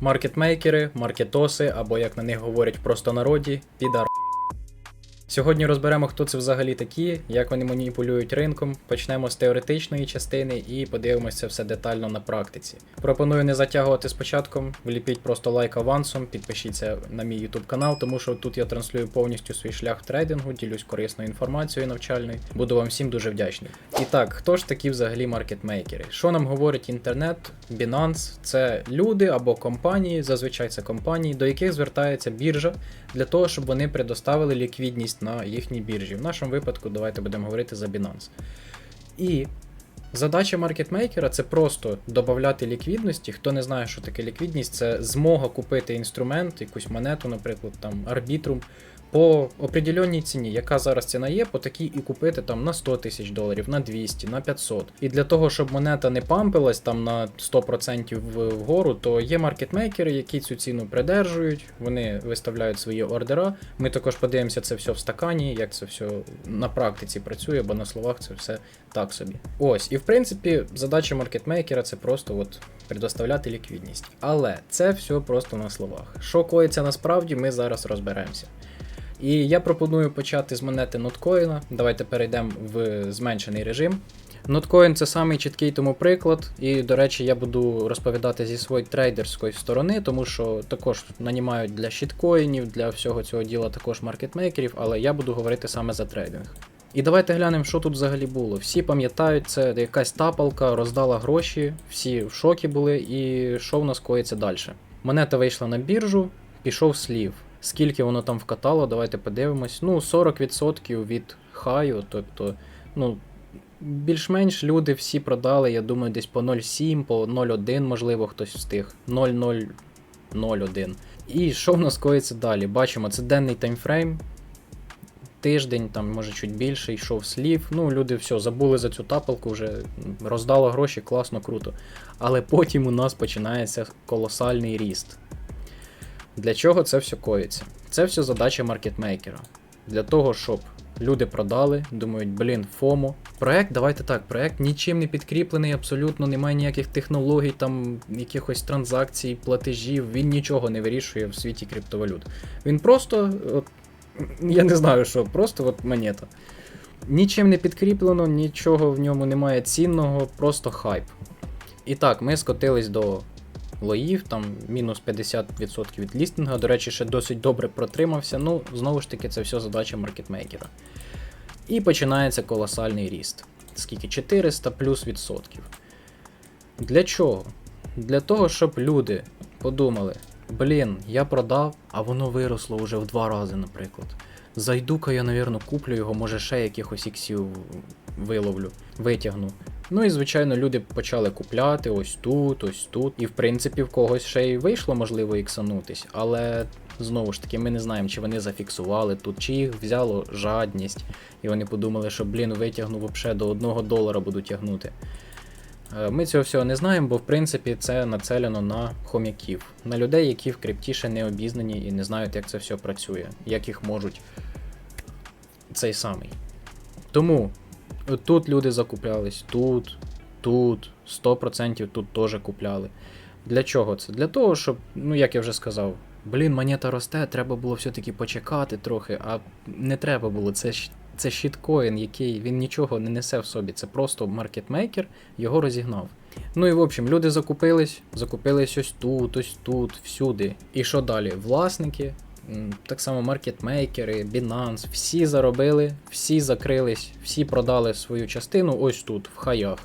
Маркетмейкери, маркетоси, або як на них говорять просто народі, підар. Сьогодні розберемо, хто це взагалі такі, як вони маніпулюють ринком. Почнемо з теоретичної частини і подивимося все детально на практиці. Пропоную не затягувати спочатку, вліпіть просто лайк авансом, підпишіться на мій YouTube канал, тому що тут я транслюю повністю свій шлях трейдингу, ділюсь корисною інформацією навчальною. Буду вам всім дуже вдячний. І так, хто ж такі взагалі маркетмейкери? Що нам говорить інтернет? Binance – це люди або компанії, зазвичай це компанії, до яких звертається біржа для того, щоб вони предоставили ліквідність на їхній біржі. В нашому випадку давайте будемо говорити за Binance. І задача маркетмейкера це просто додати ліквідності. Хто не знає, що таке ліквідність, це змога купити інструмент, якусь монету, наприклад, там арбітрум. По определенній ціні, яка зараз ціна є, по такій і купити там на 100 тисяч доларів, на 200, на 500. І для того, щоб монета не пампилась там на 100% вгору, то є маркетмейкери, які цю ціну придержують, вони виставляють свої ордера. Ми також подивимося це все в стакані, як це все на практиці працює, бо на словах це все так собі. Ось, і в принципі, задача маркетмейкера це просто от предоставляти ліквідність. Але це все просто на словах. Що коїться насправді, ми зараз розберемося. І я пропоную почати з монети ноткоїна. Давайте перейдемо в зменшений режим. Ноткоін це самий чіткий тому приклад, і, до речі, я буду розповідати зі своєї трейдерської сторони, тому що також нанімають для щиткоїнів, для всього цього діла також маркетмейкерів, але я буду говорити саме за трейдинг. І давайте глянемо, що тут взагалі було. Всі пам'ятають, це якась тапалка роздала гроші, всі в шокі були, і що в нас коїться далі. Монета вийшла на біржу, пішов слів. Скільки воно там вкатало, давайте подивимось. Ну, 40% від хаю, тобто, ну, більш-менш люди всі продали, я думаю, десь по 0,7, по 0,1, можливо, хтось встиг. 0,001. І що в нас коїться далі? Бачимо, це денний таймфрейм. Тиждень, там, може, чуть більше, йшов слів. Ну, люди все, забули за цю тапалку, вже роздало гроші, класно, круто. Але потім у нас починається колосальний ріст. Для чого це все коїться? Це все задача маркетмейкера. Для того, щоб люди продали, думають, блін, ФОМО. Проект, давайте так, проект нічим не підкріплений, абсолютно немає ніяких технологій, там якихось транзакцій, платежів, він нічого не вирішує в світі криптовалют. Він просто, от, я не знаю що, просто от монета. Нічим не підкріплено, нічого в ньому немає цінного, просто хайп. І так, ми скотились до лоїв, там мінус 50% від лістинга. До речі, ще досить добре протримався. Ну, знову ж таки, це все задача маркетмейкера. І починається колосальний ріст. Скільки? 400 плюс відсотків. Для чого? Для того, щоб люди подумали: блін, я продав, а воно виросло вже в два рази, наприклад. Зайду-ка я, навірно, куплю його, може ще якихось іксів виловлю, витягну. Ну і звичайно, люди почали купляти ось тут, ось тут. І в принципі в когось ще й вийшло, можливо, іксанутись, але знову ж таки, ми не знаємо, чи вони зафіксували тут, чи їх взяло жадність, і вони подумали, що блін, витягну взагалі до 1 долара буду тягнути. Е, Ми цього всього не знаємо, бо в принципі це нацелено на хомяків, на людей, які в крипті ще не обізнані і не знають, як це все працює, як їх можуть цей самий. Тому тут люди закуплялись, тут, тут, 100% тут теж купляли. Для чого це? Для того, щоб, ну як я вже сказав, блін, монета росте, треба було все-таки почекати трохи, а не треба було. Це це щиткоін, який він нічого не несе в собі. Це просто маркетмейкер його розігнав. Ну і в общем, люди закупились, закупились ось тут, ось тут, всюди. І що далі? Власники, так само маркетмейкери, Binance, всі заробили, всі закрились, всі продали свою частину ось тут, в хаях.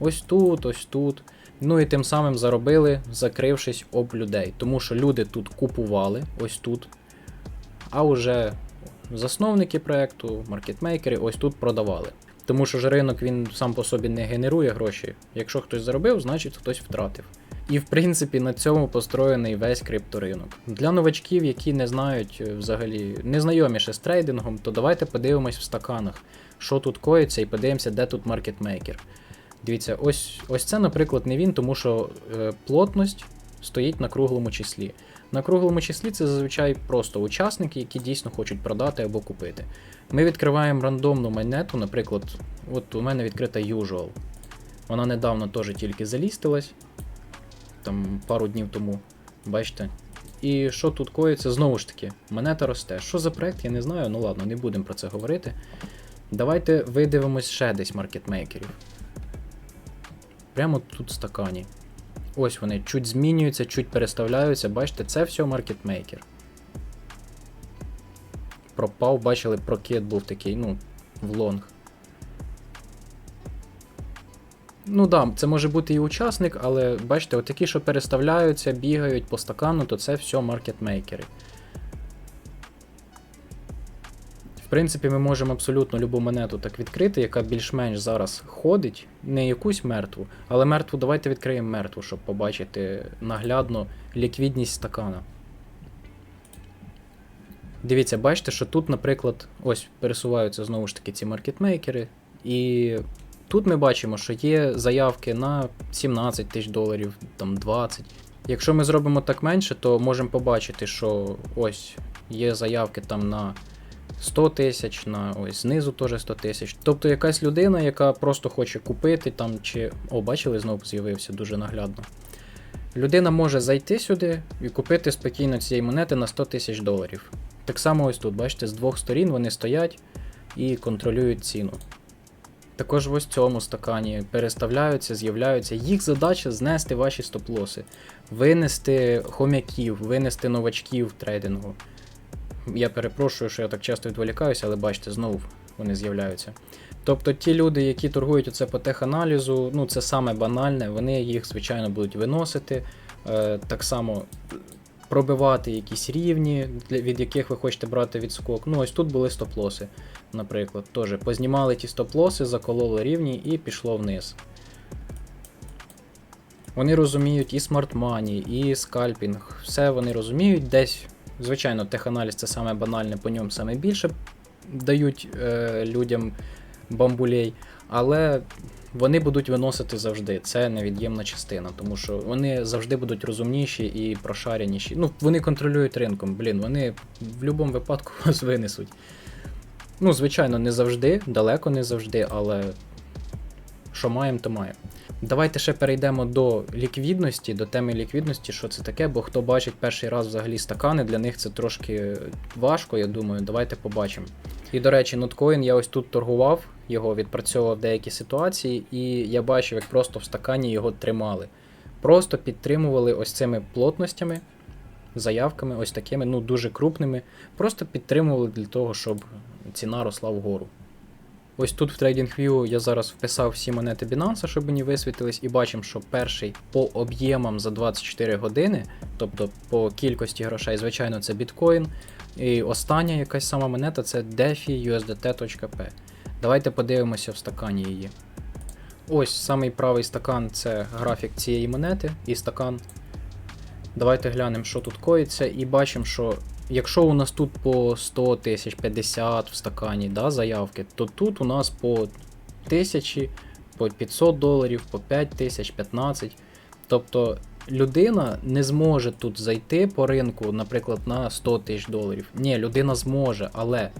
Ось тут, ось тут. Ну і тим самим заробили, закрившись об людей. Тому що люди тут купували, ось тут. А вже засновники проекту, маркетмейкери ось тут продавали. Тому що ж ринок він сам по собі не генерує гроші. Якщо хтось заробив, значить хтось втратив. І в принципі на цьому построєний весь крипторинок. Для новачків, які не знають е, взагалі, не знайомі з трейдингом, то давайте подивимось в стаканах, що тут коїться, і подивимося, де тут маркетмейкер. Дивіться, ось, ось це, наприклад, не він, тому що е, плотність стоїть на круглому числі. На круглому числі це зазвичай просто учасники, які дійсно хочуть продати або купити. Ми відкриваємо рандомну монету, наприклад, от у мене відкрита Usual. Вона недавно теж тільки залістилась, там пару днів тому. Бачите? І що тут коїться? Знову ж таки, монета росте. Що за проект, я не знаю. Ну ладно, не будемо про це говорити. Давайте видивимось ще десь маркетмейкерів. Прямо тут стакані. Ось вони чуть змінюються, чуть переставляються. Бачите, це все маркетмейкер. Пропав, бачили, прокид був такий, ну, в лонг. Ну да, це може бути і учасник, але бачите, отакі, що переставляються, бігають по стакану, то це все маркетмейкери. В принципі, ми можемо абсолютно любу монету так відкрити, яка більш-менш зараз ходить, не якусь мертву, але мертву давайте відкриємо мертву, щоб побачити наглядно ліквідність стакана. Дивіться, бачите, що тут, наприклад, ось пересуваються знову ж таки ці маркетмейкери, і тут ми бачимо, що є заявки на 17 тисяч доларів, там 20. Якщо ми зробимо так менше, то можемо побачити, що ось є заявки там на 100 тисяч, на ось знизу теж 100 тисяч. Тобто якась людина, яка просто хоче купити там чи. О, бачили, знову з'явився дуже наглядно. Людина може зайти сюди і купити спокійно цієї монети на 100 тисяч доларів. Так само ось тут, бачите, з двох сторін вони стоять і контролюють ціну. Також в ось цьому стакані переставляються, з'являються. Їх задача знести ваші стоп-лоси, винести хомяків, винести новачків трейдингу. Я перепрошую, що я так часто відволікаюся, але бачите, знову вони з'являються. Тобто ті люди, які торгують оце по теханалізу, ну це саме банальне, вони їх, звичайно, будуть виносити, е, так само пробивати якісь рівні, від яких ви хочете брати відскок. Ну, ось тут були стоп-лоси, наприклад. Теж познімали ті стоп-лоси, закололи рівні і пішло вниз. Вони розуміють і смарт-мані, і скальпінг. Все вони розуміють десь. Звичайно, теханаліз це саме банальне, по ньому саме більше дають е, людям бамбулей, але вони будуть виносити завжди. Це невід'ємна частина, тому що вони завжди будуть розумніші і прошареніші. Ну, вони контролюють ринком, блін, вони в будь-якому випадку вас винесуть. Ну, звичайно, не завжди, далеко не завжди, але що маємо, то маємо. Давайте ще перейдемо до ліквідності, до теми ліквідності, що це таке, бо хто бачить перший раз взагалі стакани, для них це трошки важко, я думаю. Давайте побачимо. І до речі, ноткоін я ось тут торгував, його відпрацьовував деякі ситуації, і я бачив, як просто в стакані його тримали. Просто підтримували ось цими плотностями, заявками, ось такими, ну дуже крупними. Просто підтримували для того, щоб ціна росла вгору. Ось тут в TradingView я зараз вписав всі монети Binance, щоб мені висвітились, і бачимо, що перший по об'ємам за 24 години, тобто по кількості грошей, звичайно, це біткоін. І остання якась сама монета це DeFi USDT.p. Давайте подивимося в стакані її. Ось самий правий стакан це графік цієї монети і стакан. Давайте глянемо, що тут коїться, і бачимо, що якщо у нас тут по 100 тисяч 50 в стакані да, заявки, то тут у нас по 1000, по 500 доларів, по 5 тисяч, 15. Тобто людина не зможе тут зайти по ринку, наприклад, на 100 тисяч доларів. Ні, людина зможе, але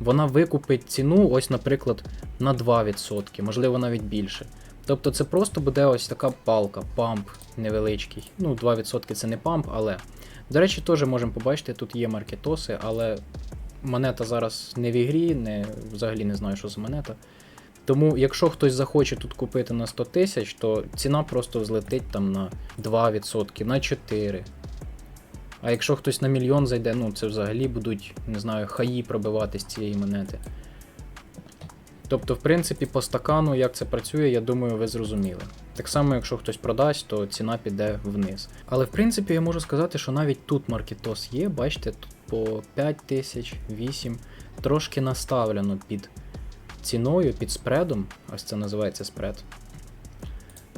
вона викупить ціну, ось, наприклад, на 2%, можливо, навіть більше. Тобто це просто буде ось така палка, памп невеличкий. Ну, 2% це не памп, але. До речі, теж можемо побачити, тут є маркетоси, але монета зараз не в ігрі, не, взагалі не знаю, що за монета. Тому, якщо хтось захоче тут купити на 100 тисяч, то ціна просто злетить там на 2%, на 4%. А якщо хтось на мільйон зайде, ну це взагалі будуть, не знаю, хаї пробивати з цієї монети. Тобто, в принципі, по стакану, як це працює, я думаю, ви зрозуміли. Так само, якщо хтось продасть, то ціна піде вниз. Але в принципі я можу сказати, що навіть тут маркетос є, бачите, тут по 5 тисяч, 8, трошки наставлено під ціною, під спредом. Ось це називається спред.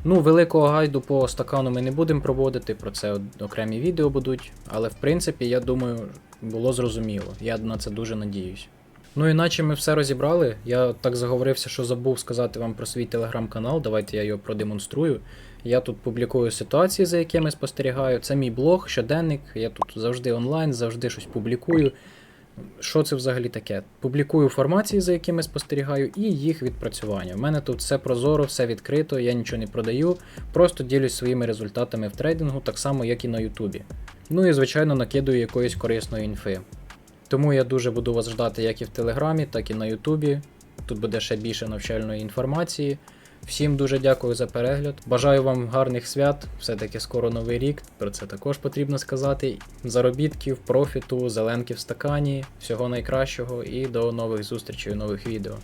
Ну, великого гайду по стакану ми не будемо проводити, про це окремі відео будуть. Але в принципі, я думаю, було зрозуміло. Я на це дуже надіюсь. Ну іначе ми все розібрали. Я так заговорився, що забув сказати вам про свій телеграм-канал. Давайте я його продемонструю. Я тут публікую ситуації, за якими спостерігаю. Це мій блог, щоденник. Я тут завжди онлайн, завжди щось публікую. Що це взагалі таке. Публікую формації, за якими спостерігаю, і їх відпрацювання. У мене тут все прозоро, все відкрито, я нічого не продаю, просто ділюсь своїми результатами в трейдингу, так само, як і на Ютубі. Ну і звичайно накидую якоїсь корисної інфи. Тому я дуже буду вас ждати як і в Телеграмі, так і на Ютубі. Тут буде ще більше навчальної інформації. Всім дуже дякую за перегляд. Бажаю вам гарних свят. Все-таки скоро новий рік. Про це також потрібно сказати. Заробітків, профіту, зеленки в стакані. Всього найкращого і до нових зустрічей у нових відео.